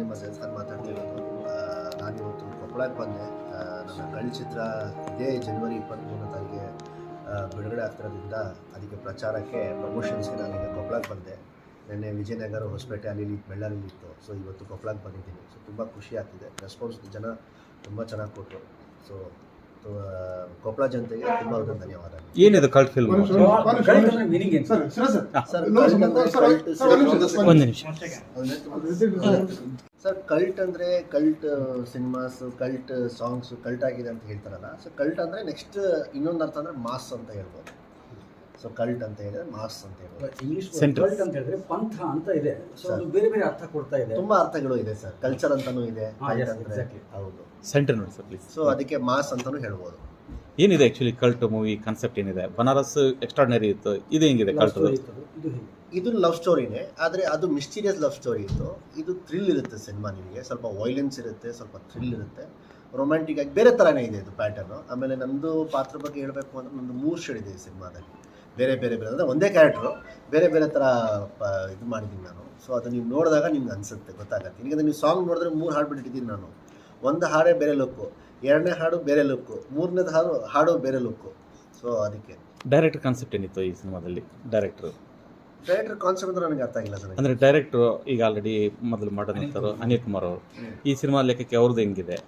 ನಿಮ್ಮ ಸೆನ್ಸರ್ ಮಾತಾಡ್ತಿರೋದು. ನಾನು ಇವತ್ತು ಕೊಪ್ಪಳಕ್ಕೆ ಬಂದೆ. ನನ್ನ ಕಳಿ ಚಿತ್ರ ಇದೇ ಜನವರಿ ಇಪ್ಪತ್ತ್ಮೂರನೇ ತಾರೀಕಿಗೆ ಬಿಡುಗಡೆ ಆಗ್ತಿರೋದ್ರಿಂದ ಅದಕ್ಕೆ ಪ್ರಚಾರಕ್ಕೆ ಪ್ರಮೋಷನ್ಸ್ಗೆ ನನಗೆ ಕೊಪ್ಪಳಕ್ಕೆ ಬಂದೆ. ನಿನ್ನೆ ವಿಜಯನಗರ ಹೊಸಪೇಟೆ ಅಲ್ಲಿ ಇಲ್ಲಿ ಬೆಳ್ಳಾರಿಲಿ ಇತ್ತು. ಸೊ ಇವತ್ತು ಕೊಪ್ಪಳಕ್ಕೆ ಬಂದಿದ್ದೀನಿ. ಸೊ ತುಂಬ ಖುಷಿ ಆಗ್ತಿದೆ. ರೆಸ್ಪಾನ್ಸ್ ಜನ ತುಂಬ ಚೆನ್ನಾಗಿ ಕೊಟ್ಟರು ಸೊ ಕೊಪ್ಪಳ ಜನತೆಗೆ ತುಂಬ ಧನ್ಯವಾದ ಏನಿದೆ ಕಲ್ಟ್ ಫಿಲ್ಮ್ ಮೀನಿಂಗ್ ಏನು sir sir sir. Sir cult ಅಂದ್ರೆ ಕಲ್ಟ್ ಸರ್, ಒಂದು ನಿಮಿಷ, ಸರ್. ಸರ್ ಕಲ್ಟ್ ಅಂದ್ರೆ cult cinemas cult songs cult ಆಗಿದೆ ಅಂತ ಹೇಳ್ತಾರಲ್ಲ. ಸೊ ಕಲ್ಟ್ ಅಂದ್ರೆ ನೆಕ್ಸ್ಟ್ ಇನ್ನೊಂದು ಅರ್ಥ ಅಂದ್ರೆ ಮಾಸ್ ಅಂತ ಹೇಳ್ಬೋದು. ಸೊ ಕಲ್ಟ್ ಅಂತ ಹೇಳಿದ್ರೆ ಮಾಸ್ ಅಂತ ಹೇಳ್ಬೋದು. ಇಂಗ್ಲಿಷ್. ಕಲ್ಟ್ ಅಂತ ಹೇಳಿದ್ರೆ ಪಂಥ ಅಂತ ಇದೆ. ಸೊ ಅದು ಬೇರೆ ಬೇರೆ ಅರ್ಥ ಕೊಡ್ತಾ ಇದೆ. ತುಂಬಾ ಅರ್ಥಗಳು ಇದೆ ಸರ್ ಕಲ್ಚರ್ ಅಂತಾನೂ ಇದೆ yes, ಹೌದು. ಸೆಂಟರ್ ನೋಡಿ ಸರ್ ಪ್ಲೀಸ್ ಸೊ ಅದಕ್ಕೆ ಮಾಸ್ ಅಂತಾನೂ ಹೇಳ್ಬೋದು. ಏನಿದೆ ಆಕ್ಚುಲಿ ಕಲ್ಟ್ ಮೂವಿ ಕಾನ್ಸೆಪ್ಟ್ ಏನಿದೆ? ಬನಾರಸ್ ಎಕ್ಸ್ಟ್ರಾರ್ಡಿನರಿ ಇತ್ತು. ಇದು ಹೆಂಗಿದೆ ಕಲ್ಟ್ ಇದು ಇದು ಲವ್ ಸ್ಟೋರಿನೇ ಆದರೆ ಅದು ಮಿಸ್ಟೀರಿಯಸ್ ಲವ್ ಸ್ಟೋರಿ ಇತ್ತು. ಇದು ಥ್ರಿಲ್ ಇರುತ್ತೆ ಸಿನಿಮಾ ನಿಮಗೆ. ಸ್ವಲ್ಪ ವೈಲೆನ್ಸ್ ಇರುತ್ತೆ ಸ್ವಲ್ಪ ಥ್ರಿಲ್ ಇರುತ್ತೆ. ರೊಮ್ಯಾಂಟಿಕ್ ಆಗಿ ಬೇರೆ ಥರನೇ ಇದೆ ಇದು ಪ್ಯಾಟರ್ನು ಆಮೇಲೆ ನಂದು ಪಾತ್ರ ಬಗ್ಗೆ ಹೇಳಬೇಕು ಅಂದರೆ ನಂದು ಮೂರು ಶೇಡ್ ಇದೆ ಈ ಸಿನಿಮಾದಲ್ಲಿ ಬೇರೆ ಬೇರೆ ಬೇರೆ ಅಂದರೆ ಒಂದೇ ಕ್ಯಾರೆಕ್ಟ್ರು ಬೇರೆ ಬೇರೆ ಥರ ಪ ಇದು ಮಾಡಿದ್ದೀನಿ ನಾನು. ಸೊ ಅದು ನೀವು ನೋಡಿದಾಗ ನಿಮ್ಗೆ ಅನಿಸುತ್ತೆ ಗೊತ್ತಾಗುತ್ತೆ. ಈಗ ನೀವು ಸಾಂಗ್ ನೋಡಿದ್ರೆ ಮೂರು ಹಾಡು ಬಿಟ್ಟಿದ್ದೀನಿ ನಾನು. ಒಂದು ಹಾಡೇ ಬೇರೆ ಲುಕ್ಕು ಎರಡನೇ ಹಾಡು ಬೇರೆ ಲುಕ್ಕು ಮೂರನೇದು ಹಾಡು ಹಾಡು ಬೇರೆ ಲುಕ್ಕು ಸೊ ಅದಕ್ಕೆ. ಡೈರೆಕ್ಟರ್ ಕಾನ್ಸೆಪ್ಟ್ ಏನಿತ್ತು ಈ ಸಿನಿಮಾದಲ್ಲಿ? ಡೈರೆಕ್ಟ್ರು ಡೈರೆಕ್ಟರ್ ಕಾನ್ಸೆಪ್ಟ್ ಅಂದ್ರೆ ನನಗೆ ಅರ್ಥ ಆಗಿಲ್ಲ ಸರ್. ಅಂದರೆ ಡೈರೆಕ್ಟ್ರು ಈಗ ಆಲ್ರೆಡಿ ಮೊದಲು ಮಾಡಿದಂಥವ್ರು ಅನಿಲ್ ಕುಮಾರ್ ಅವರು. ಈ ಸಿನಿಮಾ ಲೆಕ್ಕಕ್ಕೆ ಅವ್ರದ್ದು ಹೆಂಗಿದೆ?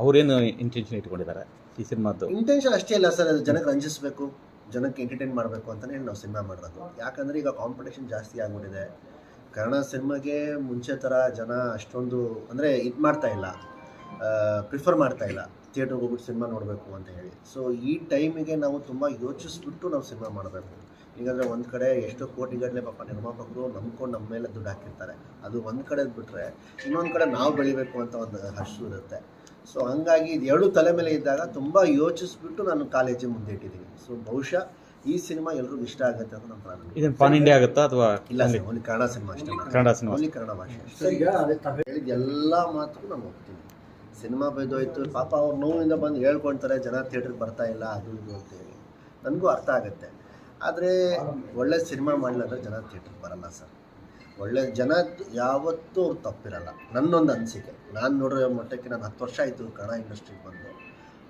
ಅವರೇನು ಅವ್ರೇನು ಇಂಟೆನ್ಷನ್ ಇಟ್ಕೊಂಡಿದ್ದಾರೆ ಈ ಸಿನಿಮಾದ್ದು? ಇಂಟೆನ್ಷನ್ ಅಷ್ಟೇ ಇಲ್ಲ ಸರ್ ಅದು ಜನಕ್ಕೆ ರಂಜಿಸಬೇಕು. ಜನಕ್ಕೆ ಎಂಟರ್ಟೈನ್ ಮಾಡಬೇಕು ಅಂತಲೇ ನಾವು ಸಿನಿಮಾ ಮಾಡೋದು. ಯಾಕಂದರೆ ಈಗ ಕಾಂಪಿಟೇಷನ್ ಜಾಸ್ತಿ ಆಗಿಬಿಟ್ಟಿದೆ. ಕನ್ನಡ ಸಿನಿಮಾಗೆ ಮುಂಚೆ ಥರ ಜನ ಅಷ್ಟೊಂದು ಅಂದರೆ ಇದು ಮಾಡ್ತಾ ಇಲ್ಲ. ಪ್ರಿಫರ್ ಮಾಡ್ತಾ ಇಲ್ಲ. ಥಿಯೇಟ್ರಿಗೆ ಹೋಗ್ಬಿಟ್ಟು ಸಿನಿಮಾ ನೋಡಬೇಕು ಅಂತ ಹೇಳಿ. ಸೊ ಈ ಟೈಮಿಗೆ ನಾವು ತುಂಬ ಯೋಚಿಸ್ಬಿಟ್ಟು ನಾವು ಸಿನಿಮಾ ಮಾಡಬೇಕು. ಈಗಂದರೆ ಒಂದು ಕಡೆ ಎಷ್ಟೋ ಕೋಟಿಗಟ್ಟಲೆ ಪಾಪ ನಿರ್ಮಾಪಕರು ನಂಬ್ಕೊಂಡು ನಮ್ಮ ಮೇಲೆ ದುಡ್ಡು ಹಾಕಿರ್ತಾರೆ. ಅದು ಒಂದು ಕಡೆ ಬಿಟ್ಟರೆ ಇನ್ನೊಂದು ಕಡೆ ನಾವು ಬೆಳಿಬೇಕು ಅಂತ ಒಂದು ಹಸು ಇರುತ್ತೆ. ಸೊ ಹಂಗಾಗಿ ಇದು ಎರಡು ತಲೆ ಮೇಲೆ ಇದ್ದಾಗ ತುಂಬ ಯೋಚಿಸ್ಬಿಟ್ಟು ನಾನು ಕಾಲೇಜಿಗೆ ಮುಂದೆ ಇಟ್ಟಿದ್ದೀನಿ. ಸೊ ಬಹುಶಃ ಈ ಸಿನಿಮಾ ಎಲ್ರಿಗೂ ಇಷ್ಟ ಆಗುತ್ತೆ ಅಂತ ನಾನು ಪ್ರಾರಂಭ ಪಾನ್ ಇಂಡಿಯಾ ಆಗುತ್ತಾ ಅಥವಾ ಇಲ್ಲ ಸರ್ ಓನ್ಲಿ ಕನ್ನಡ ಸಿನಿಮಾ ಅಷ್ಟೇ ಕನ್ನಡ ಸಿನಿಮಾ ಓನ್ಲಿ ಕನ್ನಡ ಭಾಷೆ ಅಷ್ಟೇ. ಸರ್ ಈಗ ಅದೇ ತಾವು ಹೇಳಿದ ಎಲ್ಲ ಮಾತ್ರ ನಾನು ಹೋಗ್ತೀನಿ ಸಿನಿಮಾ ಬೈದೋಯ್ತು ಪಾಪ ಅವ್ರು ನೋವಿಂದ ಬಂದು ಹೇಳ್ಕೊಳ್ತಾರೆ ಜನ ಥಿಯೇಟ್ರಿಗೆ ಬರ್ತಾ ಇಲ್ಲ ಅದು ಇದು ಅಂತೇಳಿ ನನಗೂ ಅರ್ಥ ಆಗುತ್ತೆ. ಆದರೆ ಒಳ್ಳೆ ಸಿನಿಮಾ ಮಾಡಲಿಲ್ಲ ಅಂದರೆ ಜನ ಥಿಯೇಟ್ರಿಗೆ ಬರಲ್ಲ ಸರ್. ಒಳ್ಳೆ ಜನ ಯಾವತ್ತೂ ಅವ್ರು ತಪ್ಪಿರಲ್ಲ. ನನ್ನೊಂದು ಅನಿಸಿಕೆ. ನಾನು ನೋಡಿರೋ ಮಟ್ಟಕ್ಕೆ ನಾನು ಹತ್ತು ವರ್ಷ ಆಯಿತು ಕನ್ನಡ ಇಂಡಸ್ಟ್ರಿಗೆ ಬಂದು.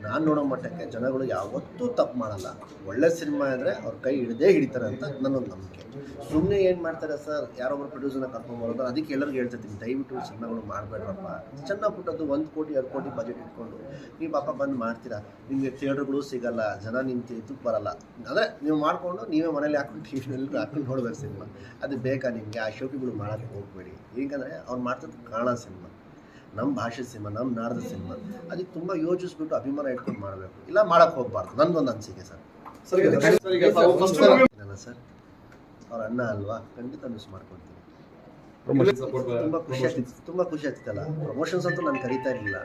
ನಾನು ನೋಡೋ ಮಟ್ಟಕ್ಕೆ ಜನಗಳು ಯಾವತ್ತೂ ತಪ್ಪು ಮಾಡಲ್ಲ. ಒಳ್ಳೆ ಸಿನಿಮಾ ಇದ್ದರೆ ಅವ್ರ ಕೈ ಹಿಡದೇ ಹಿಡಿತಾರೆ ಅಂತ ನನ್ನೊಂದು ನಂಬಿಕೆ. ಸುಮ್ಮನೆ ಏನು ಮಾಡ್ತಾರೆ ಸರ್? ಯಾರೊಬ್ಬರು ಪ್ರೊಡ್ಯೂಸರ್ನ ಕರ್ಕೊಂಬರೋದು ಅದಕ್ಕೆ ಎಲ್ಲರಿಗೂ ಹೇಳ್ತಿರ್ತೀನಿ. ದಯವಿಟ್ಟು ಸಿನಿಮಾಗಳು ಮಾಡಬೇಡ್ರಪ್ಪ. ಚೆನ್ನಾಗಿ ಪುಟ್ಟದ್ದು ಒಂದು ಕೋಟಿ, ಎರಡು ಕೋಟಿ ಬಜೆಟ್ ಇಟ್ಕೊಂಡು. ನೀವು ಪಾಪ ಬಂದು ಮಾಡ್ತೀರಾ? ನಿಮಗೆ ಥಿಯೇಟ್ರ್ಗಳು ಸಿಗಲ್ಲ, ಜನ ನಿಮ್ಮ ಬರಲ್ಲ. ಅಂದರೆ ನೀವು ಮಾಡಿಕೊಂಡು ನೀವೇ ಮನೇಲಿ ಹಾಕೊಂಡು ಟಿ ವಿನಲ್ಲಿ ಹಾಕೊಂಡು ನೋಡಬೇಕು ಸಿನಿಮಾ. ಅದು ಬೇಕಾ ನಿಮಗೆ? ಆ ಶೋಕಿಗಳು ಮಾಡೋಕ್ಕೆ ಹೋಗಬೇಡಿ. ಏಕೆಂದರೆ ಅವ್ರು ಮಾಡ್ತಿದ್ದು ಕಾಣ ಸಿನಿಮಾ. ನಮ್ಮ ಭಾಷೆ ಸಿನಿಮಾ ನಮ್ಮ ನಾಡದ ಸಿನಿಮಾ. ಅದಕ್ಕೆ ತುಂಬ ಯೋಚಿಸ್ಬಿಟ್ಟು ಅಭಿಮಾನ ಇಟ್ಕೊಂಡು ಮಾಡಬೇಕು. ಇಲ್ಲ ಮಾಡೋಕ್ಕೆ ಹೋಗ್ಬಾರ್ದು. ನನ್ನೊಂದು ಅನಿಸಿಕೆ ಸರ್. ಸರ್ ಅವ್ರ ಅಣ್ಣ ಅಲ್ವಾ? ಖಂಡಿತ ಮಿಸ್ ಮಾಡ್ಕೊಳ್ತೀನಿ ತುಂಬಾ ತುಂಬ ಖುಷಿ ಆಗ್ತಿತ್ತು ತುಂಬ ಖುಷಿ ಆಗ್ತಿತ್ತಲ್ಲ ಪ್ರಮೋಷನ್ಸ್ ಅಂತೂ ನಾನು ಕರಿತಾ ಇರಲಿಲ್ಲ.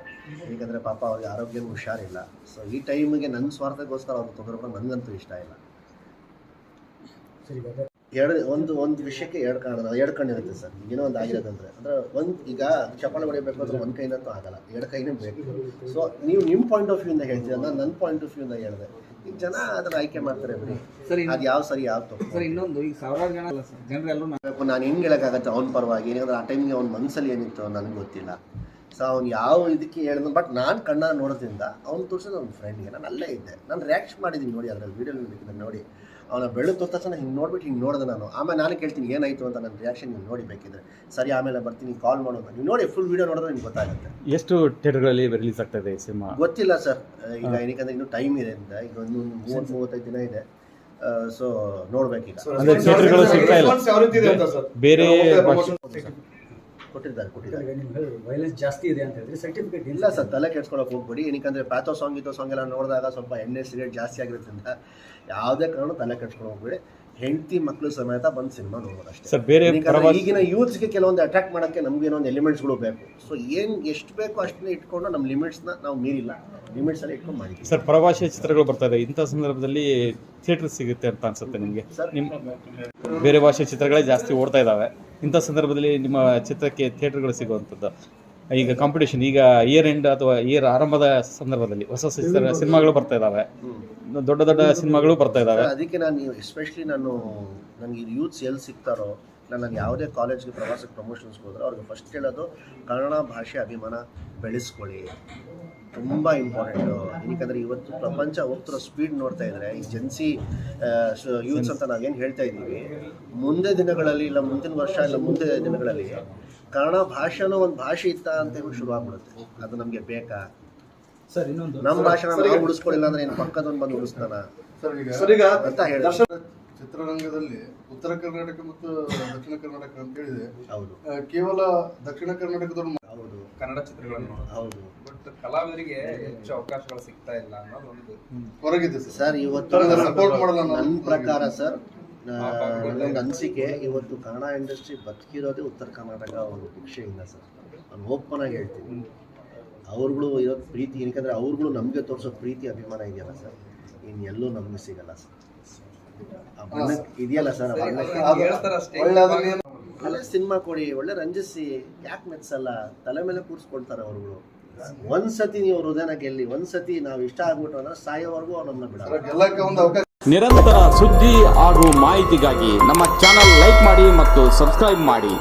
ಏಕೆಂದರೆ ಪಾಪ ಅವ್ರಿಗೆ ಆರೋಗ್ಯನೂ ಹುಷಾರಿಲ್ಲ. ಸೊ ಈ ಟೈಮ್ಗೆ ನನ್ನ ಸ್ವಾರ್ಥಕ್ಕೋಸ್ಕರ ಅವ್ರಿಗೆ ತೊಂದರೆ ಕೊಡೋದು ನನಗಂತೂ ಇಷ್ಟ ಇಲ್ಲ. ಎರಡು ಒಂದು ಒಂದು ವಿಷಯಕ್ಕೆ ಎರಡು ಕಾರಣ ಎರಡು ಕಣ್ಣಿರುತ್ತೆ ಸರ್. ಏನೋ ಒಂದು ಆಗಿರೋದಂದ್ರೆ. ಅಂದ್ರೆ ಒಂದು ಈಗ ಚಪ್ಪಾಳೆ ಹೊಡಿಬೇಕು ಅಂದ್ರೆ ಒಂದು ಕೈನಂತೂ ಆಗಲ್ಲ. ಎರಡು ಕೈನೇ ಬೇಕು. ಸೊ ನೀವು ನಿಮ್ಮ ಪಾಯಿಂಟ್ ಆಫ್ ವ್ಯೂಯಿಂದ ಹೇಳ್ತೀರ? ನಾನು ನನ್ನ ಪಾಯಿಂಟ್ ಆಫ್ ವ್ಯೂಯಿಂದ ಹೇಳಿದೆ. ಈಗ ಜನ ಅದನ್ನ ಆಯ್ಕೆ ಮಾಡ್ತಾರೆ ಬಿಡಿ. ಸರಿ ಅದು ಯಾವ ಸರಿ ಯಾವ ತಪ್ಪು? ಸರ್ ಇನ್ನೊಂದು ಈಗ ಸಾವಿರಾರು ಜನ ಅಲ್ಲ ಸರ್. ಜನರೆಲ್ಲರೂ ಬೇಕು ನಾನು ಹೆಂಗೆ ಹೇಳೋಕ್ಕಾಗತ್ತೆ? ಅವ್ನ ಪರವಾಗಿ. ಏನಂದ್ರೆ ಆ ಟೈಮ್ಗೆ ಅವ್ನ ಮನಸ್ಸಲ್ಲಿ ಏನಿತ್ತು ನನಗೆ ಗೊತ್ತಿಲ್ಲ. ಸೊ ಅವ್ನು ಯಾವ ಇದಕ್ಕೆ ಹೇಳಿದ್ರು ಬಟ್ ನಾನು ಕಣ್ಣ ನೋಡೋದ್ರಿಂದ ಅವ್ನು ತೋರಿಸೋದು ಅವ್ನ ಫ್ರೆಂಡ್ಗೆ ನಾನು ಅಲ್ಲೇ ಇದ್ದೆ. ನಾನು ರಿಯಾಕ್ಷನ್ ಮಾಡಿದ್ದೀನಿ ನೋಡಿ ಅದರಲ್ಲಿ ವೀಡಿಯೋ ನೋಡಿ. ಅವನ ಬೆಳ್ಳು ತೋದ ತಕ್ಷಣ ಹಿಂಗೆ ನೋಡ್ಬಿಟ್ಟು ಹಿಂಗೆ ನೋಡಿದೆ ನಾನು. ಆಮೇಲೆ ನಾನು ಕೇಳ್ತೀನಿ ಏನಾಯಿತು ಅಂತ ನನ್ನ ರಿಯಾಕ್ಷನ್ ನೀವು ನೋಡಿ ಬೇಕಿದ್ರೆ. ಸರಿ ಆಮೇಲೆ ಬರ್ತೀನಿ ಕಾಲ್ ಮಾಡೋದು. ನೀವು ನೋಡಿ ಫುಲ್ ವೀಡಿಯೋ ನೋಡಿದ್ರೆ ನಿಮ್ಗೆ ಗೊತ್ತಾಗುತ್ತೆ. ಎಷ್ಟು ಥಿಯೇಟರ್ಗಳಲ್ಲಿ ರಿಲೀಸ್ ಆಗ್ತದೆ ಈ ಸಿನಿಮಾ ಗೊತ್ತಿಲ್ಲ ಸರ್. ಈಗ ಏನಕ್ಕೆ ಇನ್ನೂ ಟೈಮ್ ಇದೆ ಅಂತ. ಈಗ ಒಂದು ಮೂವತ್ತು ಮೂವತ್ತೈದು ದಿನ ಇದೆ. ಸೊ ನೋಡ್ಬೇಕೀಗ. ಬೇರೆ ಕೊಟ್ಟಿದ್ದಾರೆ ಕೊಟ್ಟಿದ್ದಾರೆ. ವೈಲೆನ್ಸ್ ಜಾಸ್ತಿ ಇದೆ ಅಂತ ಹೇಳಿದ್ರೆ ಸರ್ಟಿಫಿಕೇಟ್ ಇಲ್ಲ ಸರ್ ತಲೆ ಕೆಡ್ಸ್ಕೊಳಕ್ ಹೋಗ್ಬೇಡಿ. ಏನಕ್ಕಂದ್ರೆ ಪ್ಯಾಥೋ ಸಾಂಗ್ ಇತ್ತು ಸಾಂಗ್ ಎಲ್ಲ ನೋಡಿದಾಗ ಸ್ವಲ್ಪ ಎಣ್ಣೆ ಸಿಗರೇಟ್ ಜಾಸ್ತಿ ಆಗಿರೋದ್ರಿಂದ ಯಾವುದೇ ಕಾರಣ ತಲೆ ಕೆಡ್ಸ್ಕೊಂಡು ಹೋಗ್ಬೇಡಿ. ಹೆಂಡತಿ ಮಕ್ಕಳು ಸಮೇತ ಬಂದು ಸಿನಿಮಾ ನೋಡೋದು ಅಷ್ಟೇ. ಸರ್ ಬೇರೆ ಈಗಿನ ಯೂತ್ಸ್ಗೆ ಕೆಲವೊಂದು ಅಟ್ರಾಕ್ಟ್ ಮಾಡೋಕ್ಕೆ ನಮ್ಗೆ ಏನೊಂದು ಎಲಿಮೆಂಟ್ಸ್ಗಳು ಬೇಕು. ಸೊ ಏನು ಎಷ್ಟು ಬೇಕೋ ಅಷ್ಟನ್ನೇ ಇಟ್ಕೊಂಡು ನಮ್ಮ ಲಿಮಿಟ್ಸ್ನ ನಾವು ಮೀರಿಲ್ಲ. ಲಿಮಿಟ್ಸಲ್ಲಿ ಇಟ್ಕೊಂಡು ಮಾಡಿದ್ವಿ ಸರ್ ಪ್ರವಾಸಿ ಚಿತ್ರಗಳು ಬರ್ತಾ ಇದೆ. ಇಂಥ ಸಂದರ್ಭದಲ್ಲಿ ಥಿಯೇಟರ್ ಸಿಗುತ್ತೆ ಅಂತ ಅನ್ಸುತ್ತೆ ನಿಮಗೆ. ಸರ್ ನಿಮ್ಮ ಬೇರೆ ಭಾಷೆ ಚಿತ್ರಗಳೇ ಜಾಸ್ತಿ ಓಡ್ತಾ ಇದ್ದಾವೆ ಇಂಥ ಸಂದರ್ಭದಲ್ಲಿ ನಿಮ್ಮ ಚಿತ್ರಕ್ಕೆ ಥಿಯೇಟರ್ಗಳು ಸಿಗುವಂಥದ್ದು. ಈಗ ಕಾಂಪಿಟೇಷನ್ ಈಗ ಇಯರ್ ಎಂಡ್ ಅಥವಾ ಇಯರ್ ಆರಂಭದ ಸಂದರ್ಭದಲ್ಲಿ ಹೊಸ ಹೊಸ ಚಿತ್ರ ಸಿನಿಮಾಗಳು ಬರ್ತಾ ಇದ್ದಾವೆ ದೊಡ್ಡ ದೊಡ್ಡ ಸಿನಿಮಾಗಳು ಬರ್ತಾ ಇದ್ದಾವೆ ಅದಕ್ಕೆ ನಾನು ಎಸ್ಪೆಷಲಿ ನಾನು ನನಗೆ ಯೂತ್ಸ್ ಎಲ್ಲಿ ಸಿಗ್ತಾರೋ ನಾನು ಯಾವುದೇ ಕಾಲೇಜ್ಗೆ ಪ್ರವಾಸಕ್ಕೆ ಪ್ರಮೋಷನ್ಸ್ಗೆ ಹೋದ್ರೆ ಅವ್ರಿಗೆ ಫಸ್ಟ್ ಹೇಳೋದು ಕನ್ನಡ ಭಾಷೆ ಅಭಿಮಾನ ಬೆಳೆಸ್ಕೊಳ್ಳಿ. ತುಂಬ ಇಂಪಾರ್ಟೆಂಟು ಏನಕ್ಕಂದರೆ ಇವತ್ತು ಪ್ರಪಂಚ ಹೋಗ್ತಿರೋ ಸ್ಪೀಡ್ ನೋಡ್ತಾ ಇದ್ರೆ ಈ ಜೆನ್ಸಿ ಯೂತ್ಸ್ ಅಂತ ನಾವೇನು ಹೇಳ್ತಾ ಇದ್ದೀವಿ ಮುಂದೆ ದಿನಗಳಲ್ಲಿ ಇಲ್ಲ ಮುಂದಿನ ವರ್ಷ ಇಲ್ಲ ಮುಂದೆ ದಿನಗಳಲ್ಲಿ ಕನ್ನಡ ಭಾಷೆನೂ ಒಂದು ಭಾಷೆ ಇತ್ತ ಅಂತ ಹೇಳಿ ಶುರು ಆಗ್ಬಿಡುತ್ತೆ. ಅದು ನಮಗೆ ಬೇಕಾ? ಸರ್ ಇನ್ನೊಂದು ನಮ್ಮ ಭಾಷೆನ ನಾವು ಉಳಿಸ್ಕೊಳ್ಳಿಲ್ಲ ಅಂದ್ರೆ ಏನು ಪಕ್ಕದೊಂದು ಬಂದು ಉಳಿಸ್ತಾನ? ಸರ್ ಈಗ ಸರ್ ಈಗ ಅಂತ ಹೇಳಿ. ಚಿತ್ರರಂಗದಲ್ಲಿ ಉತ್ತರ ಕರ್ನಾಟಕ ಮತ್ತು ದಕ್ಷಿಣ ಕರ್ನಾಟಕ ಅಂತ ಹೇಳಿದೆ ಹೌದು. ಕೇವಲ ದಕ್ಷಿಣ ಕರ್ನಾಟಕದವ್ರು ಹೌದು. ಕನ್ನಡ ಚಿತ್ರಗಳನ್ನು ಹೌದು. ಬಟ್ ಕಲಾವಿದರಿಗೆ ಹೆಚ್ಚು ಅವಕಾಶಗಳು ಸಿಗ್ತಾ ಇಲ್ಲ ಅನ್ನೋದು ಒಂದು ಹೊರಗಿದೆ ಸರ್. ಸರ್ ಇವತ್ತು ಸಪೋರ್ಟ್ ಮಾಡಲ್ಲ ನನ್ನ ಪ್ರಕಾರ ಸರ್ ನನ್ನೊಂದು ಅನಿಸಿಕೆ ಇವತ್ತು ಕನ್ನಡ ಇಂಡಸ್ಟ್ರಿ ಬದುಕಿರೋದೇ ಉತ್ತರ ಕರ್ನಾಟಕ ಒಂದು ಭಿಕ್ಷೆಯಿಂದ ಸರ್. ನಾನು ಓಪನ್ ಆಗಿ ಹೇಳ್ತೀನಿ. ಅವ್ರುಗಳು ಇವತ್ತು ಪ್ರೀತಿ ಏನಕ್ಕಂದ್ರೆ ಅವ್ರುಗಳು ನಮಗೆ ತೋರಿಸೋ ಪ್ರೀತಿ ಅಭಿಮಾನ ಇದೆಯಲ್ಲ ಸರ್. ಇನ್ನು ಎಲ್ಲೂ ನಮಗೆ ಸಿಗಲ್ಲ ಸರ್. ಇದೆಯಲ್ಲ ಸರ್ ಒಳ್ಳೆ ಸಿನಿಮಾ ಕೊಡಿ ಒಳ್ಳೆ ರಂಜಿಸಿ ಯಾಕೆ ಮೆಚ್ಚಲ್ಲ ತಲೆ ಮೇಲೆ ಕೂರಿಸ್ಕೊಳ್ತಾರೆ ಅವ್ರುಗಳು. ಒಂದ್ಸತಿ ನೀವು ಹೃದಯನ ಗೆಲ್ಲಿ ಒಂದ್ಸತಿ ನಾವು ಇಷ್ಟ ಆಗ್ಬಿಟ್ಟು ಅಂದ್ರೆ ಸಾಯೋವರೆಗೂ ಅವ್ರನ್ನ ಬಿಡಲ್ಲ. ಗೆಲ್ಲಕ್ಕೆ ಒಂದು ಅವಕಾಶ ನಿರಂತರ ಸುದ್ದಿ ಹಾಗೂ ಮಾಹಿತಿಗಾಗಿ ನಮ್ಮ ಚಾನಲ್ ಲೈಕ್ ಮಾಡಿ ಮತ್ತು ಸಬ್ಸ್ಕ್ರೈಬ್ ಮಾಡಿ.